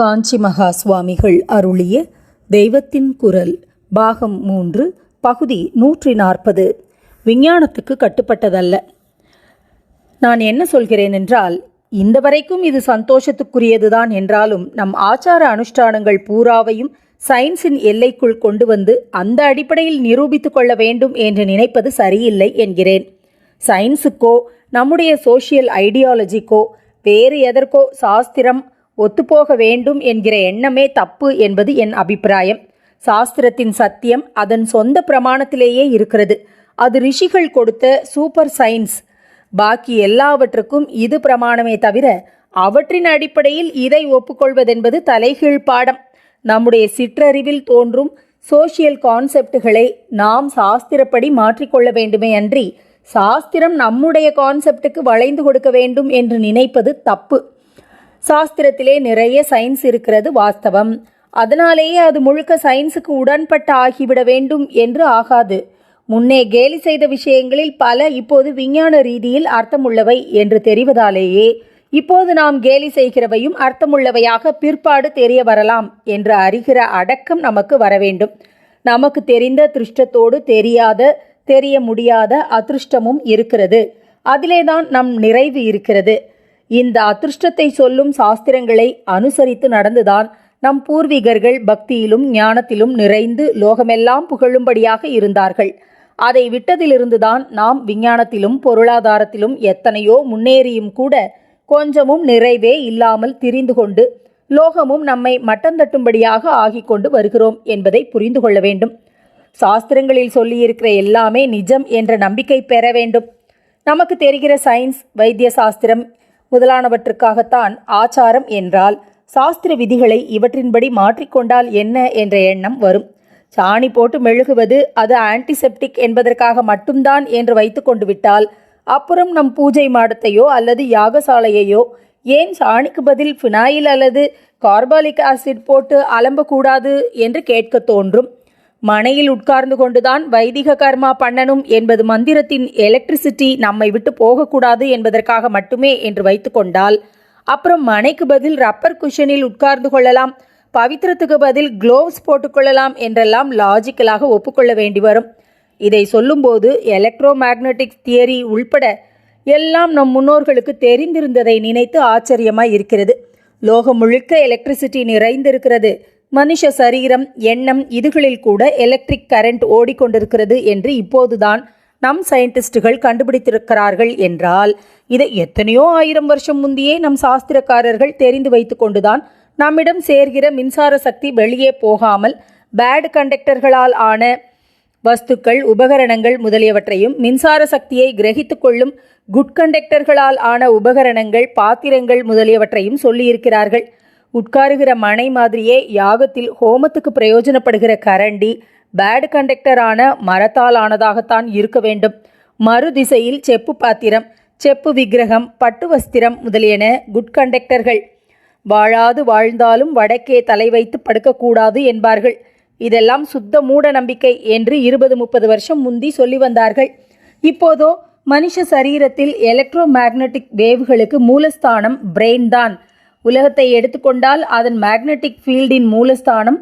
காஞ்சி மகா சுவாமிகள் அருளிய தெய்வத்தின் குரல் பாகம் மூன்று பகுதி நூற்றி நாற்பது. விஞ்ஞானத்துக்கு கட்டுப்பட்டதல்ல. நான் என்ன சொல்கிறேன் என்றால் இந்த வரைக்கும் இது சந்தோஷத்துக்குரியதுதான் என்றாலும் நம் ஆச்சார அனுஷ்டானங்கள் பூராவையும் சயின்ஸின் எல்லைக்குள் கொண்டு வந்து அந்த அடிப்படையில் நிரூபித்து கொள்ள வேண்டும் என்று நினைப்பது சரியில்லை என்கிறேன். சயின்ஸுக்கோ நம்முடைய சோஷியல் ஐடியாலஜிக்கோ வேறு எதற்கோ சாஸ்திரம் ஒத்துப்போக வேண்டும் என்கிற எண்ணமே தப்பு என்பது என் அபிப்பிராயம். சாஸ்திரத்தின் சத்தியம் அதன் சொந்த பிரமாணத்திலேயே இருக்கிறது. அது ரிஷிகள் கொடுத்த சூப்பர் சயின்ஸ் பாக்கி எல்லாவற்றுக்கும் இது பிரமாணமே தவிர அவற்றின் அடிப்படையில் இதை ஒப்புக்கொள்வதென்பது தலைகீழ் பாடம். நம்முடைய சிற்றறிவில் தோன்றும் சோஷியல் கான்செப்டுகளை நாம் சாஸ்திரப்படி மாற்றிக்கொள்ள வேண்டுமே அன்றி சாஸ்திரம் நம்முடைய கான்செப்டுக்கு வளைந்து கொடுக்க வேண்டும் என்று நினைப்பது தப்பு. சாஸ்திரத்திலே நிறைய சயின்ஸ் இருக்கிறது வாஸ்தவம். அதனாலேயே அது முழுக்க சயின்ஸுக்கு உடன்பட்டு ஆகிவிட வேண்டும் என்று ஆகாது. முன்னே கேலி செய்த விஷயங்களில் பல இப்போது விஞ்ஞான ரீதியில் அர்த்தமுள்ளவை என்று தெரிவதாலேயே இப்போது நாம் கேலி செய்கிறவையும் அர்த்தமுள்ளவையாக பிற்பாடு தெரிய வரலாம் என்று அறிகிற அடக்கம் நமக்கு வர வேண்டும். நமக்கு தெரிந்த திருஷ்டத்தோடு தெரியாத தெரிய முடியாத அதிருஷ்டமும் இருக்கிறது. அதிலேதான் நம் நிறைவு இருக்கிறது. இந்த அதிருஷ்டத்தை சொல்லும் சாஸ்திரங்களை அனுசரித்து நடந்துதான் நம் பூர்வீகர்கள் பக்தியிலும் ஞானத்திலும் நிறைந்து லோகமெல்லாம் புகழும்படியாக இருந்தார்கள். அதை விட்டதிலிருந்துதான் நாம் விஞ்ஞானத்திலும் பொருளாதாரத்திலும் எத்தனையோ முன்னேறியும் கூட கொஞ்சமும் நிறைவே இல்லாமல் திரிந்து கொண்டு லோகமும் நம்மை மட்டந்தட்டும்படியாக ஆகி கொண்டு வருகிறோம் என்பதை புரிந்து கொள்ள வேண்டும். சாஸ்திரங்களில் சொல்லியிருக்கிற எல்லாமே நிஜம் என்ற நம்பிக்கை பெற வேண்டும். நமக்கு தெரிகிற சயின்ஸ் வைத்திய சாஸ்திரம் முதலானவற்றுக்காகத்தான் ஆச்சாரம் என்றால் சாஸ்திர விதிகளை இவற்றின்படி மாற்றிக்கொண்டால் என்ன என்ற எண்ணம் வரும். சாணி போட்டு மெழுகுவது அது ஆன்டிசெப்டிக் என்பதற்காக மட்டும்தான் என்று வைத்து கொண்டு விட்டால் அப்புறம் நம் பூஜை மாடத்தையோ அல்லது யாகசாலையையோ ஏன் சாணிக்கு பதில் ஃபினாயில் அல்லது கார்பாலிக் ஆசிட் போட்டு அலம்பக்கூடாது என்று கேட்க தோன்றும். மனையில் உட்கார்ந்து கொண்டுதான் வைதிக கர்மா பண்ணணும் என்பது மந்திரத்தின் எலக்ட்ரிசிட்டி நம்மை விட்டு போகக்கூடாது என்பதற்காக மட்டுமே என்று வைத்துக்கொண்டால் அப்புறம் மனைக்கு பதில் ரப்பர் குஷனில் உட்கார்ந்து கொள்ளலாம் பவித்திரத்துக்கு பதில் க்ளோவ்ஸ் போட்டுக்கொள்ளலாம் என்றெல்லாம் லாஜிக்கலாக ஒப்புக்கொள்ள வேண்டி வரும். இதை சொல்லும்போது எலக்ட்ரோ மேக்னட்டிக் தியரி உள்பட எல்லாம் நம் முன்னோர்களுக்கு தெரிந்திருந்ததை நினைத்து ஆச்சரியமாய் இருக்கிறது. லோகம் முழுக்க எலக்ட்ரிசிட்டி நிறைந்திருக்கிறது. மனுஷ சரீரம் எண்ணம் இதுகளில் கூட எலக்ட்ரிக் கரண்ட் ஓடிக்கொண்டிருக்கிறது என்று இப்போதுதான் நம் சயின்டிஸ்டுகள் கண்டுபிடித்திருக்கிறார்கள் என்றால் இதை எத்தனையோ ஆயிரம் வருஷம் முந்தையே நம் சாஸ்திரக்காரர்கள் தெரிந்து வைத்து கொண்டுதான் நம்மிடம் சேர்கிற மின்சார சக்தி வெளியே போகாமல் பேட் கண்டக்டர்களால் ஆன வஸ்துக்கள் உபகரணங்கள் முதலியவற்றையும் மின்சார சக்தியை கிரகித்து கொள்ளும் குட் கண்டக்டர்களால் ஆன உபகரணங்கள் பாத்திரங்கள் முதலியவற்றையும் சொல்லியிருக்கிறார்கள். உட்காருகிற மனை மாதிரியே யாகத்தில் ஹோமத்துக்கு பிரயோஜனப்படுகிற கரண்டி பேட் கண்டக்டரான மரத்தால் ஆனதாகத்தான் இருக்க வேண்டும். மறுதிசையில் செப்பு பாத்திரம் செப்பு விக்கிரகம் பட்டு வஸ்திரம் முதலியன குட் கண்டக்டர்கள் வாழாது வாழ்ந்தாலும் வடக்கே தலை வைத்து படுக்கக்கூடாது என்பார்கள். இதெல்லாம் சுத்த மூட நம்பிக்கை என்று இருபது முப்பது வருஷம் முந்தி சொல்லி வந்தார்கள். இப்போதோ மனுஷ சரீரத்தில் எலக்ட்ரோ மேக்னட்டிக் வேவ்களுக்கு மூலஸ்தானம் பிரெயின் தான். உலகத்தை எடுத்துக்கொண்டால் அதன் மேக்னெட்டிக் ஃபீல்டின் மூலஸ்தானம்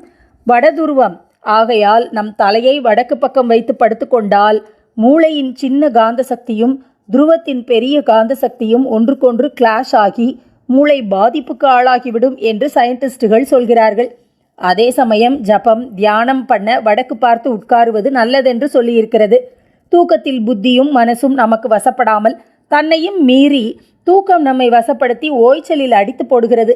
வடதுருவம். ஆகையால் நம் தலையை வடக்கு பக்கம் வைத்து படுத்துக்கொண்டால் மூளையின் சின்ன காந்த சக்தியும் துருவத்தின் பெரிய காந்த சக்தியும் ஒன்றுக்கொன்று கிளாஷ் ஆகி மூளை பாதிப்புக்கு ஆளாகிவிடும் என்று சயின்டிஸ்டுகள் சொல்கிறார்கள். அதே சமயம் ஜபம் தியானம் பண்ண வடக்கு பார்த்து உட்காருவது நல்லதென்று சொல்லியிருக்கிறது. தூக்கத்தில் புத்தியும் மனசும் நமக்கு வசப்படாமல் தன்னையும் மீறி தூக்கம் நம்மை வசப்படுத்தி ஓய்ச்சலில் அடித்து போடுகிறது.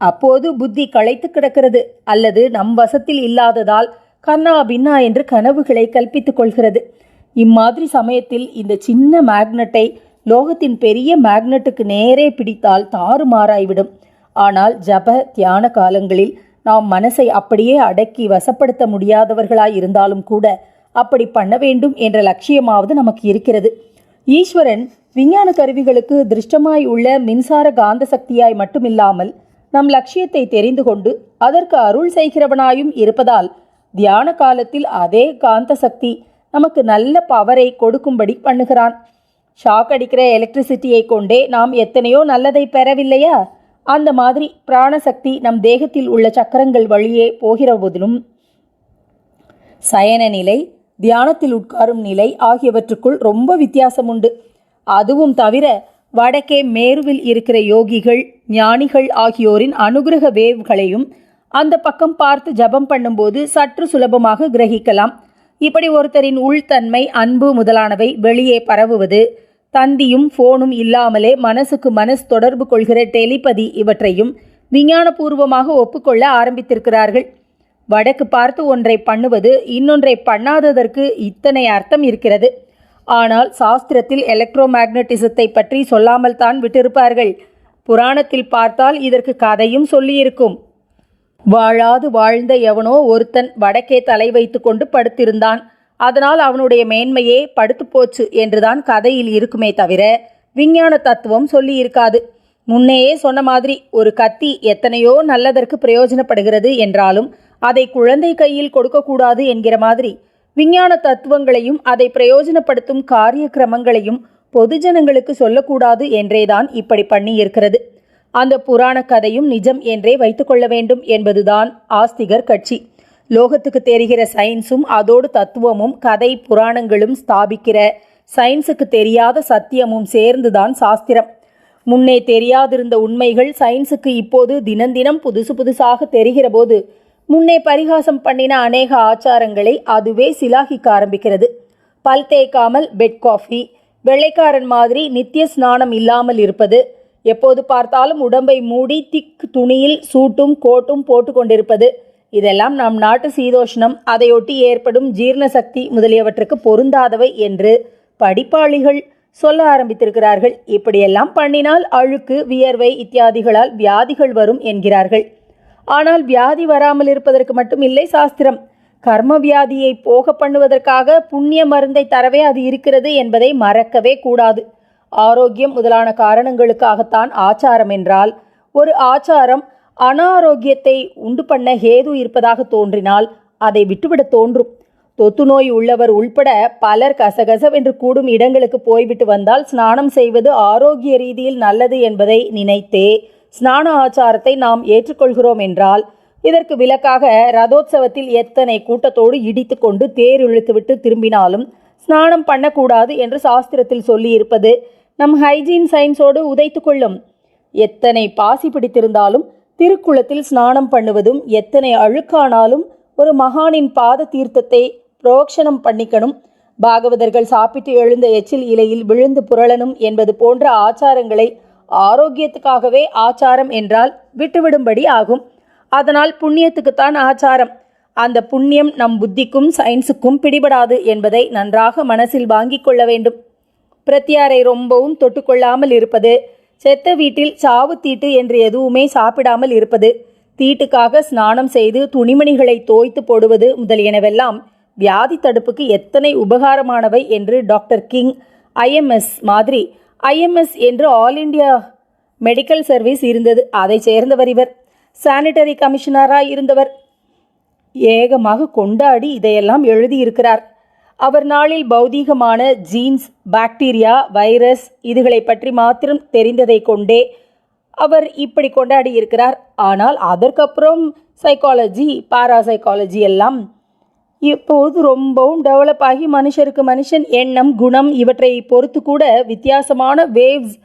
அப்போது புத்தி களைத்து கிடக்கிறது. அல்லது நம் வசத்தில் இல்லாததால் கண்ணா பின்னா என்று கனவுகளை கல்பித்துக் கொள்கிறது. இம்மாதிரி சமயத்தில் இந்த சின்ன மேக்னட்டை லோகத்தின் பெரிய மேக்னட்டுக்கு நேரே பிடித்தால் தாறுமாறாய்விடும் ஆனால் ஜப தியான காலங்களில் நாம் மனசை அப்படியே அடக்கி வசப்படுத்த முடியாதவர்களாய் இருந்தாலும் கூட அப்படி பண்ண வேண்டும் என்ற லட்சியமாவது நமக்கு இருக்கிறது. ஈஸ்வரன் விஞ்ஞான கருவிகளுக்கு திருஷ்டமாய் உள்ள மின்சார காந்த சக்தியாய் மட்டுமில்லாமல் நம் லட்சியத்தை தெரிந்து கொண்டு அதற்கு அருள் செய்கிறவனாயும் இருப்பதால் தியான காலத்தில் அதே காந்த சக்தி நமக்கு நல்ல பவரை கொடுக்கும்படி பண்ணுகிறான். ஷாக் அடிக்கிற எலக்ட்ரிசிட்டியை கொண்டே நாம் எத்தனையோ நல்லதை பெறவில்லையா? அந்த மாதிரி பிராணசக்தி நம் தேகத்தில் உள்ள சக்கரங்கள் வழியே போகிற போதிலும் சயன நிலை தியானத்தில் உட்காரும் நிலை ஆகியவற்றுக்குள் ரொம்ப வித்தியாசம் உண்டு. அதுவும் தவிர வடக்கே மேருவில் இருக்கிற யோகிகள் ஞானிகள் ஆகியோரின் அனுகிரக வேவ்களையும் அந்த பக்கம் பார்த்து ஜபம் பண்ணும்போது சற்று சுலபமாக கிரகிக்கலாம். இப்படி ஒருத்தரின் உள்தன்மை அன்பு முதலானவை வெளியே பரவுவது தந்தியும் ஃபோனும் இல்லாமலே மனசுக்கு மனசு தொடர்பு கொள்கிற டெலிபதி இவற்றையும் விஞ்ஞானபூர்வமாக ஒப்புக்கொள்ள ஆரம்பித்திருக்கிறார்கள். வடக்கு பார்த்து ஒன்றை பண்ணுவது இன்னொன்றை பண்ணாததற்கு இத்தனை அர்த்தம் இருக்கிறது. ஆனால் சாஸ்திரத்தில் எலக்ட்ரோ மேக்னட்டிசத்தை பற்றி சொல்லாமல் தான் விட்டிருப்பார்கள். புராணத்தில் பார்த்தால் இதற்கு கதையும் சொல்லியிருக்கும். வாழாது வாழ்ந்த எவனோ ஒருத்தன் வடக்கே தலை வைத்து கொண்டு படுத்திருந்தான். அதனால் அவனுடைய மேன்மையே படுத்து போச்சு என்றுதான் கதையில் இருக்குமே தவிர விஞ்ஞான தத்துவம் சொல்லி இருக்காது முன்னையே சொன்ன மாதிரி ஒரு கத்தி எத்தனையோ நல்லதற்கு பிரயோஜனப்படுகிறது என்றாலும் அதை குழந்தை கையில் கொடுக்கக்கூடாது என்கிற மாதிரி விஞ்ஞான தத்துவங்களையும் அதை பிரயோஜனப்படுத்தும் காரிய கிரமங்களையும் பொதுஜனங்களுக்கு சொல்லக்கூடாது என்றேதான் இப்படி பண்ணி இருக்கிறது அந்த புராண கதையும் நிஜம் என்றே வைத்துக்கொள்ள வேண்டும் என்பதுதான் ஆஸ்திகர் கட்சி. லோகத்துக்கு தெரிகிற சயின்ஸும் அதோடு தத்துவமும் கதை புராணங்களும் ஸ்தாபிக்கிற சயின்ஸுக்கு தெரியாத சத்தியமும் சேர்ந்துதான் சாஸ்திரம். முன்னே தெரியாதிருந்த உண்மைகள் சயின்ஸுக்கு இப்போது தினந்தினம் புதுசு புதுசாக தெரிகிற போது முன்னே பரிகாசம் பண்ணின அநேக ஆச்சாரங்களை அதுவே சிலாகிக்க ஆரம்பிக்கிறது. பல் தேய்க்காமல் பெட் காஃபி வெள்ளைக்காரன் மாதிரி நித்திய ஸ்நானம் இல்லாமல் இருப்பது எப்போது பார்த்தாலும் உடம்பை மூடி திக் துணியில் சூட்டும் கோட்டும் போட்டு கொண்டிருப்பது இதெல்லாம் நம் நாட்டு சீதோஷ்ணம். அதையொட்டி ஏற்படும் ஜீர்ண சக்தி முதலியவற்றுக்கு பொருந்தாதவை என்று படிப்பாளிகள் சொல்ல ஆரம்பித்திருக்கிறார்கள். இப்படியெல்லாம் பண்ணினால் அழுக்கு வியர்வை இத்தியாதிகளால் வியாதிகள் வரும் என்கிறார்கள். ஆனால் வியாதி வராமல் இருப்பதற்கு மட்டும் இல்லை சாஸ்திரம். கர்ம வியாதியை போக பண்ணுவதற்காக புண்ணிய மருந்தை தரவே அது இருக்கிறது என்பதை மறக்கவே கூடாது. ஆரோக்கியம் முதலான காரணங்களுக்காகத்தான் ஆச்சாரம் என்றால் ஒரு ஆச்சாரம் அனாரோக்கியத்தை உண்டு பண்ண ஹேது இருப்பதாக தோன்றினால் அதை விட்டுவிட தோன்றும். தொத்து நோய் உள்ளவர் உள்பட பலர் கசகசவென்று கூடும் இடங்களுக்கு போய்விட்டு வந்தால் ஸ்நானம் செய்வது ஆரோக்கிய ரீதியில் நல்லது என்பதை நினைத்தே ஸ்நான ஆச்சாரத்தை நாம் ஏற்றுக்கொள்கிறோம் என்றால் இதற்கு விலக்காக ரதோத்சவத்தில் எத்தனை கூட்டத்தோடு இடித்து கொண்டு தேர் இழுத்துவிட்டு திரும்பினாலும் ஸ்நானம் பண்ணக்கூடாது என்று சாஸ்திரத்தில் சொல்லியிருப்பது நம் ஹைஜீன் சயின்ஸோடு உதைத்து கொள்ளும். எத்தனை பாசி பிடித்திருந்தாலும் திருக்குளத்தில் ஸ்நானம் பண்ணுவதும் எத்தனை அழுக்கானாலும் ஒரு மகானின் பாத தீர்த்தத்தை புரோக்ஷனம் பண்ணிக்கணும். பாகவதர்கள் சாப்பிட்டு எழுந்த எச்சில் இலையில் விழுந்து புரளணும் என்பது போன்ற ஆச்சாரங்களை ஆரோக்கியத்துக்காகவே ஆச்சாரம் என்றால் விட்டுவிடும்படி ஆகும். அதனால் புண்ணியத்துக்குத்தான் ஆச்சாரம். அந்த புண்ணியம் நம் புத்திக்கும் சயின்ஸுக்கும் பிடிபடாது என்பதை நன்றாக மனசில் வாங்கிக் கொள்ள வேண்டும். பிரத்தியாரை ரொம்பவும் தொட்டுக்கொள்ளாமல் இருப்பது செத்த வீட்டில் சாவு தீட்டு என்று எதுவுமே சாப்பிடாமல் இருப்பது தீட்டுக்காக ஸ்நானம் செய்து துணிமணிகளை தோய்த்து போடுவது முதலியனவெல்லாம் வியாதி தடுப்புக்கு எத்தனை உபகாரமானவை என்று டாக்டர் கிங் ஐஎம்எஸ் மாதிரி ஐஎம்எஸ் என்று ஆல் இண்டியா மெடிக்கல் சர்வீஸ் இருந்தது. அதை சேர்ந்தவர் இவர். சானிட்டரி கமிஷனராக இருந்தவர். ஏகமாக கொண்டாடி இதையெல்லாம் எழுதியிருக்கிறார். அவர் நாளில் பௌதீகமான ஜீன்ஸ் பாக்டீரியா வைரஸ் இதுகளை பற்றி மாத்திரம் தெரிந்ததை கொண்டே அவர் இப்படி கொண்டாடி இருக்கிறார் ஆனால் அதற்கப்புறம் சைக்காலஜி பாராசைக்காலஜி எல்லாம் இப்போது ரொம்பவும் டெவலப் ஆகி மனுஷருக்கு மனுஷன் எண்ணம் குணம் இவற்றை பொறுத்து கூட வித்தியாசமான வேவ்ஸ்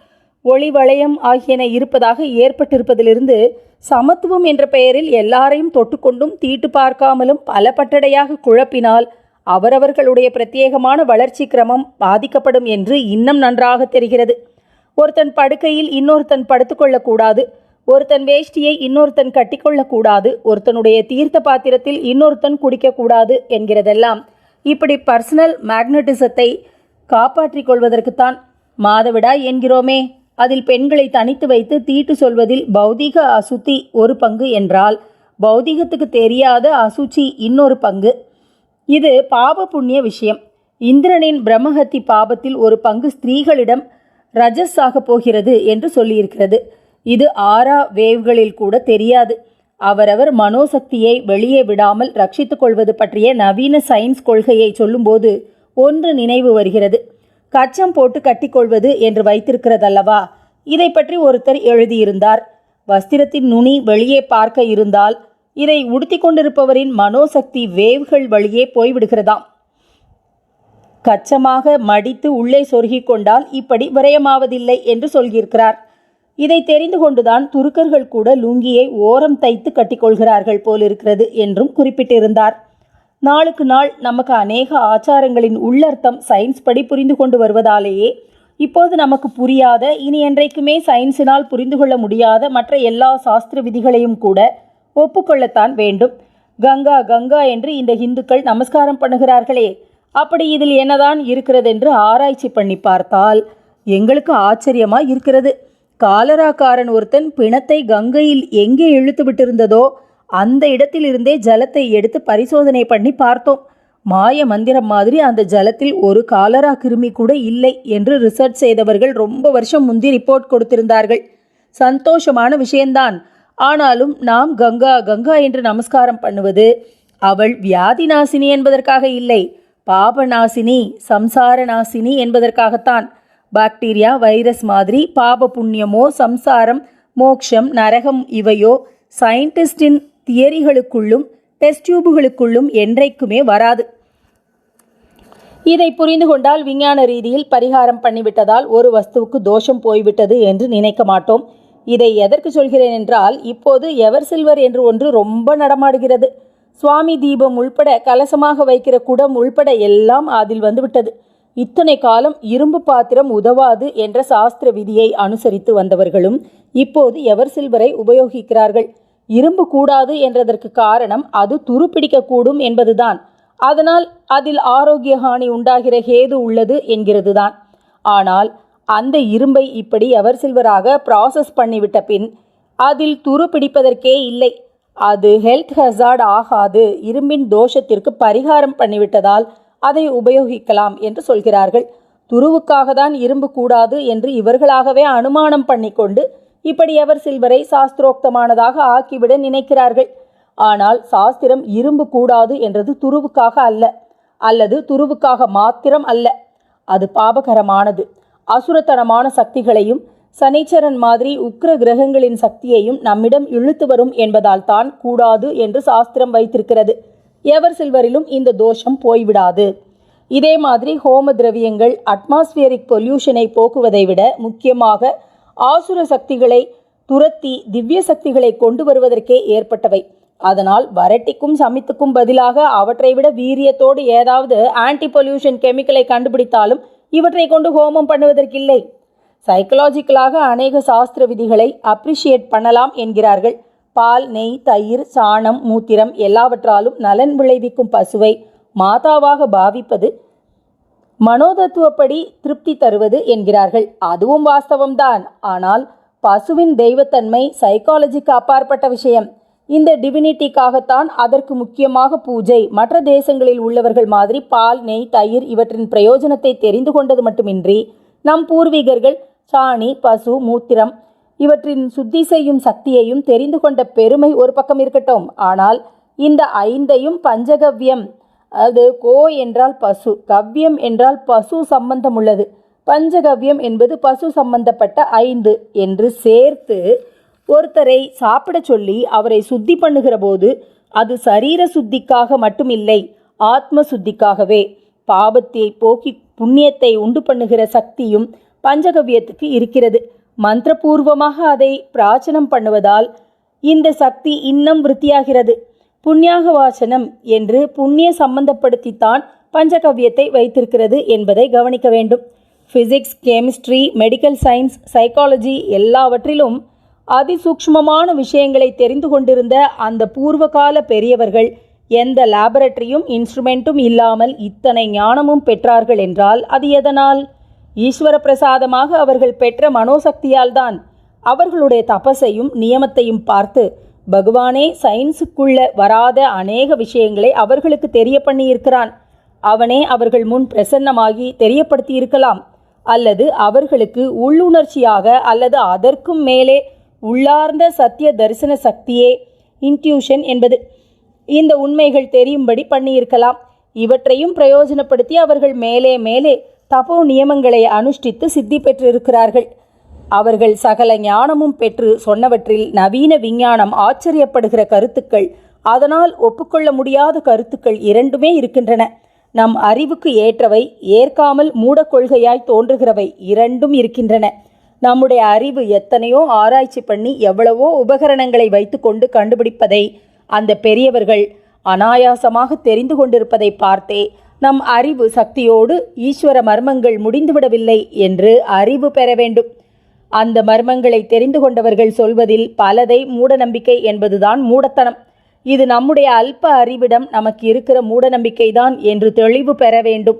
ஒளி வளையம் ஆகியன இருப்பதாக ஏற்பட்டிருப்பதிலிருந்து சமத்துவம் என்ற பெயரில் எல்லாரையும் தொட்டுக்கொண்டும் தீட்டு பார்க்காமலும் பல பட்டடையாக குழப்பினால் அவரவர்களுடைய பிரத்யேகமான வளர்ச்சி கிரமம் பாதிக்கப்படும் என்று இன்னும் நன்றாக தெரிகிறது. ஒருத்தன் படுக்கையில் இன்னொருத்தன் படுத்துக்கொள்ளக்கூடாது. ஒருத்தன் வேஷ்டியை இன்னொருத்தன் கட்டிக்கொள்ளக்கூடாது ஒருத்தனுடைய தீர்த்த பாத்திரத்தில் இன்னொருத்தன் குடிக்கக்கூடாது என்கிறதெல்லாம் இப்படி பர்சனல் மேக்னட்டிசத்தை காப்பாற்றிக் கொள்வதற்குத்தான் மாதவிடா என்கிறோமே. அதில் பெண்களை தனித்து வைத்து தீட்டு சொல்வதில் பௌதிக அசுத்தி ஒரு பங்கு என்றால் பௌதிகத்துக்கு தெரியாத அசுச்சி இன்னொரு பங்கு. இது பாப புண்ணிய விஷயம். இந்திரனின் பிரம்மஹத்தி பாபத்தில் ஒரு பங்கு ஸ்திரீகளிடம் ரஜஸ் ஆக போகிறது என்று சொல்லியிருக்கிறது. இது ஆரா வேவ்களில் கூட தெரியாது. அவரவர் மனோசக்தியை வெளியே விடாமல் ரட்சித்துக் கொள்வது பற்றிய நவீன சயின்ஸ் கொள்கையை சொல்லும்போது ஒன்று நினைவு வருகிறது. கச்சம் போட்டு கட்டிக்கொள்வது என்று வைத்திருக்கிறதல்லவா? இதை பற்றி ஒருத்தர் எழுதியிருந்தார். வஸ்திரத்தின் நுனி வெளியே பார்க்க இருந்தால் இதை உடுத்திக் கொண்டிருப்பவரின் மனோசக்தி வேவ்கள் வழியே போய்விடுகிறதாம். கச்சமாக மடித்து உள்ளே சொருகிக் கொண்டால் இப்படி விரயமாவதில்லை என்று சொல்கிறார் இதை தெரிந்து கொண்டுதான் துருக்கர்கள் கூட லுங்கியை ஓரம் தைத்து கட்டிக்கொள்கிறார்கள் போலிருக்கிறது என்றும் குறிப்பிட்டிருந்தார். நாளுக்கு நாள் நமக்கு அநேக ஆச்சாரங்களின் உள்ளர்த்தம் சயின்ஸ் படி புரிந்து கொண்டு வருவதாலேயே இப்போது நமக்கு புரியாத இனி என்றைக்குமே சயின்ஸினால் புரிந்து கொள்ள முடியாத மற்ற எல்லா சாஸ்திர விதிகளையும் கூட ஒப்புக்கொள்ளத்தான் வேண்டும். கங்கா கங்கா என்று இந்த இந்துக்கள் நமஸ்காரம் பண்ணுகிறார்களே அப்படி இதில் என்னதான் இருக்கிறதென்று ஆராய்ச்சி பண்ணி பார்த்தால் எங்களுக்கு ஆச்சரியமா இருக்கிறது. காலராக்காரன் ஒருத்தன் பிணத்தை கங்கையில் எங்கே இழுத்து விட்டிருந்ததோ அந்த இடத்திலிருந்தே ஜலத்தை எடுத்து பரிசோதனை பண்ணி பார்த்தோம். மாய மந்திரம் மாதிரி அந்த ஜலத்தில் ஒரு காலரா கிருமி கூட இல்லை என்று ரிசர்ச் செய்தவர்கள் ரொம்ப வருஷம் முந்தி ரிப்போர்ட் கொடுத்திருந்தார்கள். சந்தோஷமான விஷயம்தான் ஆனாலும் நாம் கங்கா கங்கா என்று நமஸ்காரம் பண்ணுவது அவள் வியாதி நாசினி என்பதற்காக இல்லை. பாபநாசினி சம்சார நாசினி என்பதற்காகத்தான். பாக்டீரியா வைரஸ் மாதிரி பாப புண்ணியமோ சம்சாரம் மோக்ஷம் நரகம் இவையோ சயின்டிஸ்டின் தியரிகளுக்குள்ளும் டெஸ்ட் டியூபுகளுக்குள்ளும் என்றைக்குமே வராது. இதை புரிந்து கொண்டால் விஞ்ஞான ரீதியில் பரிகாரம் பண்ணிவிட்டதால் ஒரு வஸ்துவுக்கு தோஷம் போய்விட்டது என்று நினைக்க மாட்டோம். இதை எதற்கு சொல்கிறேன் என்றால் இப்போது எவர் சில்வர் என்று ஒன்று ரொம்ப நடமாடுகிறது. சுவாமி தீபம் உள்பட கலசமாக வைக்கிற குடம் உள்பட எல்லாம் அதில் வந்துவிட்டது இத்தனை காலம் இரும்பு பாத்திரம் உதவாது என்ற சாஸ்திர விதியை அனுசரித்து வந்தவர்களும் இப்போது எவர் சில்வரை உபயோகிக்கிறார்கள்? இரும்பு கூடாது என்றதற்கு காரணம் அது துருப்பிடிக்கக்கூடும் என்பதுதான். அதனால் அதில் ஆரோக்கிய ஹானி உண்டாகிற ஹேது உள்ளது என்கிறதுதான். ஆனால் அந்த இரும்பை இப்படி எவர் சில்வராக ப்ராசஸ் பண்ணிவிட்ட பின் அதில் துரு பிடிப்பதற்கே இல்லை. அது ஹெல்த் ஹசார்ட் ஆகாது. இரும்பின் தோஷத்திற்கு பரிகாரம் பண்ணிவிட்டதால் அதை உபயோகிக்கலாம் என்று சொல்கிறார்கள். துருவுக்காக தான் இரும்பு கூடாது என்று இவர்களாகவே அனுமானம் பண்ணிக்கொண்டு இப்படி அவர் சில்வரை சாஸ்திரோக்தமானதாக ஆக்கிவிட நினைக்கிறார்கள். ஆனால் சாஸ்திரம் இரும்பு கூடாது என்றது துருவுக்காக அல்ல அல்லது துருவுக்காக மாத்திரம் அல்ல. அது பாபகரமானது. அசுரத்தனமான சக்திகளையும் சனீச்சரன் மாதிரி உக்ர கிரகங்களின் சக்தியையும் நம்மிடம் இழுத்து வரும் என்பதால் தான் கூடாது என்று சாஸ்திரம் வைத்திருக்கிறது. எவர் சில்வரிலும் இந்த தோஷம் போய்விடாது. இதே மாதிரி ஹோம திரவியங்கள் அட்மாஸ்பியரிக் பொல்யூஷனை போக்குவதை விட முக்கியமாக ஆசுர சக்திகளை துரத்தி திவ்ய சக்திகளை கொண்டு வருவதற்கே ஏற்பட்டவை. அதனால் வரட்டிக்கும் சமித்துக்கும் பதிலாக அவற்றை விட வீரியத்தோடு ஏதாவது ஆன்டி பொல்யூஷன் கெமிக்கலை கண்டுபிடித்தாலும் இவற்றை கொண்டு ஹோமம் பண்ணுவதற்கில்லை. சைக்கலாஜிக்கலாக அநேக சாஸ்திர விதிகளை அப்ரிஷியேட் பண்ணலாம் என்கிறார்கள். பால் நெய் தயிர் சாணம் மூத்திரம் எல்லாவற்றாலும் நலன் விளைவிக்கும் பசுவை மாதாவாக பாவிப்பது மனோதத்துவப்படி திருப்தி தருவது என்கிறார்கள். அதுவும் வாஸ்தவம்தான். ஆனால் பசுவின் தெய்வத்தன்மை சைக்காலஜிக்கு அப்பாற்பட்ட விஷயம். இந்த டிவினிட்டிக்காகத்தான் அதற்கு முக்கியமாக பூஜை. மற்ற தேசங்களில் உள்ளவர்கள் மாதிரி பால் நெய் தயிர் இவற்றின் பிரயோஜனத்தை தெரிந்து கொண்டது மட்டுமின்றி நம் பூர்வீகர்கள் சாணி பசு மூத்திரம் இவற்றின் சுத்தி செய்யும் சக்தியையும் தெரிந்து கொண்ட பெருமை ஒரு பக்கம் இருக்கட்டும். ஆனால் இந்த ஐந்தையும் பஞ்சகவ்யம் அது கோ என்றால் பசு கவ்யம் என்றால் பசு சம்பந்தம் உள்ளது. பஞ்சகவ்யம் என்பது பசு சம்பந்தப்பட்ட ஐந்து என்று சேர்த்து ஒருத்தரை சாப்பிட சொல்லி அவரை சுத்தி பண்ணுகிற போது அது சரீர சுத்திக்காக மட்டுமில்லை ஆத்ம சுத்திக்காகவே. பாபத்தை போக்கி புண்ணியத்தை உண்டு பண்ணுகிற சக்தியும் பஞ்சகவ்யத்துக்கு இருக்கிறது. மந்திரபூர்வமாக அதை பிராச்சனம் பண்ணுவதால் இந்த சக்தி இன்னும் விருத்தியாகிறது. புண்ணியாக வாசனம் என்று புண்ணிய சம்பந்தப்படுத்தித்தான் பஞ்சகவ்யத்தை வைத்திருக்கிறது என்பதை கவனிக்க வேண்டும். Physics chemistry medical science psychology எல்லாவற்றிலும் அதிசூக்ஷ்மமான விஷயங்களை தெரிந்து கொண்டிருந்த அந்த பூர்வகால பெரியவர்கள் எந்த லேபரட்டரியும் இன்ஸ்ட்ருமெண்ட்டும் இல்லாமல் இத்தனை ஞானமும் பெற்றார்கள் என்றால் அது எதனால்? ஈஸ்வர பிரசாதமாக அவர்கள் பெற்ற மனோசக்தியால்தான் அவர்களுடைய தபஸையும் நியமத்தையும் பார்த்து பகவானே சயின்ஸுக்குள்ள வராத அநேக விஷயங்களை அவர்களுக்கு தெரிய பண்ணியிருக்கிறான் அவனே அவர்கள் முன் பிரசன்னமாகி தெரியப்படுத்தி இருக்கலாம் அல்லது அவர்களுக்கு உள்ளுணர்ச்சியாக அல்லது அதற்கும் மேலே உள்ளார்ந்த சத்திய தரிசன சக்தியே இன்ட்யூஷன் என்பது. இந்த உண்மைகள் தெரியும்படி பண்ணியிருக்கலாம். இவற்றையும் பிரயோஜனப்படுத்தி அவர்கள் மேலே மேலே தபோ நியமங்களை அனுஷ்டித்து சித்தி பெற்றிருக்கிறார்கள். அவர்கள் சகல ஞானமும் பெற்று சொன்னவற்றில் நவீன விஞ்ஞானம் ஆச்சரியப்படுகிற கருத்துக்கள் அதனால் ஒப்புக்கொள்ள முடியாத கருத்துக்கள் இரண்டுமே இருக்கின்றன. நம் அறிவுக்கு ஏற்றவை ஏற்காமல் மூடக்கொள்கையாய் தோன்றுகிறவை இரண்டும் இருக்கின்றன. நம்முடைய அறிவு எத்தனையோ ஆராய்ச்சி பண்ணி எவ்வளவோ உபகரணங்களை வைத்துக்கொண்டு கண்டுபிடிப்பதை அந்த பெரியவர்கள் அனாயாசமாக தெரிந்து கொண்டிருப்பதை பார்த்தே நம் அறிவு சக்தியோடு ஈஸ்வர மர்மங்கள் முடிந்துவிடவில்லை என்று அறிவு பெற வேண்டும். அந்த மர்மங்களை தெரிந்து கொண்டவர்கள் சொல்வதில் பலதை மூடநம்பிக்கை என்பதுதான் மூடத்தனம். இது நம்முடைய அல்ப அறிவிடம் நமக்கு இருக்கிற மூடநம்பிக்கைதான் என்று தெளிவு பெற வேண்டும்.